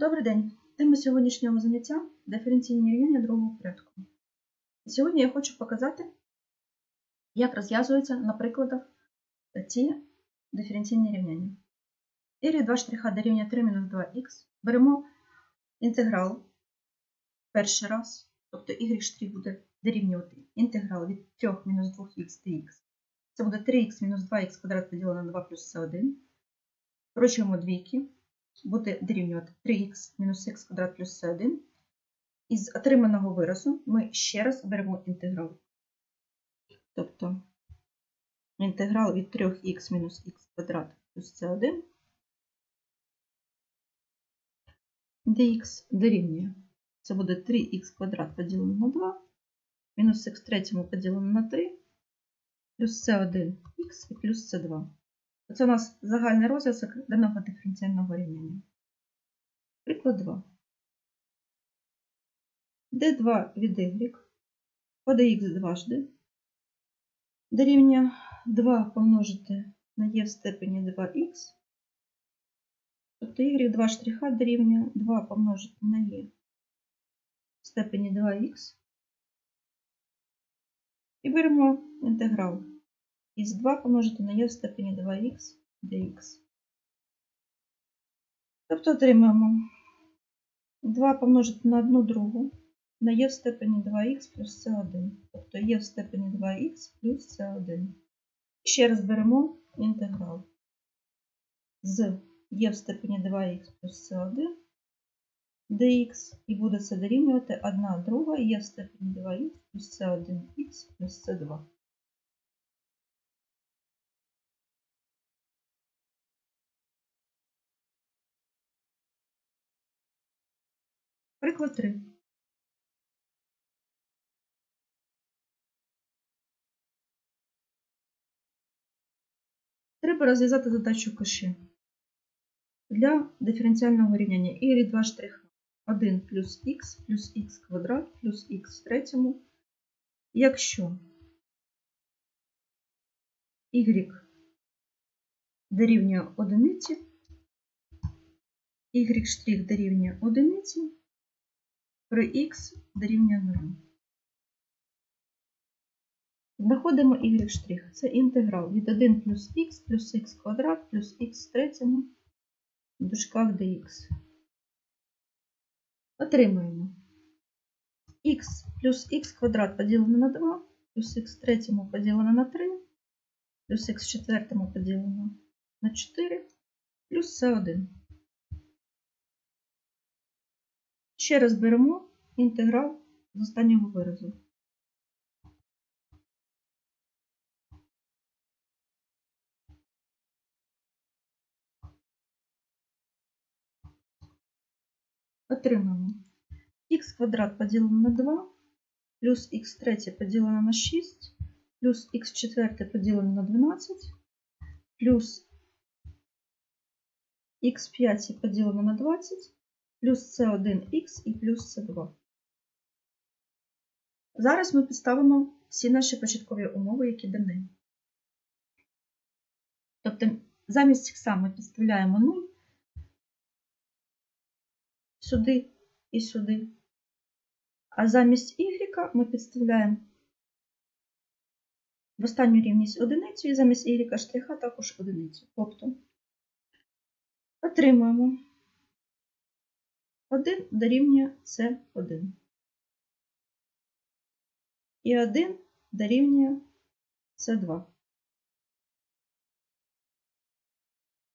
Добрий день. Тема сьогоднішнього заняття диференційні рівняння другого порядку. Сьогодні я хочу показати, як розв'язуються на прикладах ці диференційні рівняння. Ірі 2 штриха дорівнює 3 мінус 2х. Беремо інтеграл перший раз, тобто y штрих буде дорівнювати інтеграл від 3 мінус 2х dx. Це буде 3х мінус 2х квадрат поділено на 2 плюс c1. Скорочуємо двійки буде дорівнювати 3х мінус х квадрат плюс c1. Із отриманого виразу ми ще раз беремо інтеграл. Тобто інтеграл від 3х мінус х квадрат плюс c1 dx дорівнює. Це буде 3х квадрат поділено на 2, мінус х третьому поділено на 3, плюс c1х і плюс c2. Це у нас загальний розв'язок даного диференціального рівняння. Приклад 2. d2 від y по dx дважди дорівнює 2 помножити на e в степені 2х, тобто y 2 штриха дорівнює 2 помножити на e в степені 2х. І беремо інтеграл із 2 помножити на e в степені 2х dx. Тобто отримаємо 2 помножити на 1 другу на e в степені 2х плюс c1. Тобто e в степені 2х плюс c1. Ще раз беремо інтеграл з e в степені 2х плюс c1 dx і буде це дорівнювати 1 друга e в степені 2х плюс c1х плюс c2. Приклад 3. Треба розв'язати задачу коші. Для диференціального рівняння y 2 штриха 1 плюс х плюс х квадрат плюс х в третьому, якщо y дорівнює одиниці, y штрих дорівнює одиниці, при х дорівнює 0. Знаходимо y. Це інтеграл від 1 плюс х плюс х квадрат плюс х третьому в дужках dx. Отримаємо х плюс х квадрат поділено на 2, плюс х третьому поділено на 3, плюс х четвертому поділено на 4, плюс c1. Ще раз беремо інтеграл з останнього виразу. Отримаємо х квадрат поділено на 2, плюс х третє поділено на 6, плюс х четверте поділено на 12, плюс х п'яте поділено на 20, плюс С1х і плюс С2. Зараз ми підставимо всі наші початкові умови, які дані. Тобто замість х ми підставляємо 0 сюди і сюди. А замість y ми підставляємо в останню рівність одиницю і замість y також одиницю. Тобто отримуємо 1 дорівнює С1. І 1 дорівнює С2.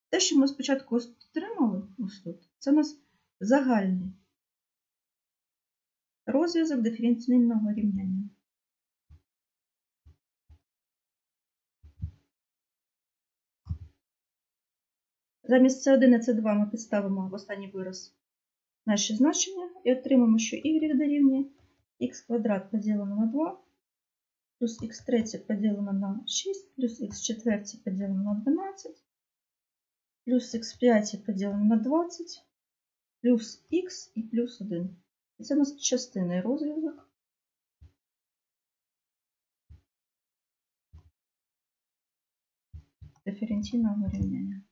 Те, що ми спочатку отримали ось тут, це у нас загальний розв'язок диференційного рівняння. Замість С1 і С2 ми підставимо в останній вираз наші значення і отримаємо, що y дорівнює х квадрат поділено на 2, плюс х третє поділено на 6, плюс х четверте поділено на 12, плюс х п'яте поділено на 20, плюс х і плюс 1. І Це у нас частинний розв'язок. Диференційного рівняння.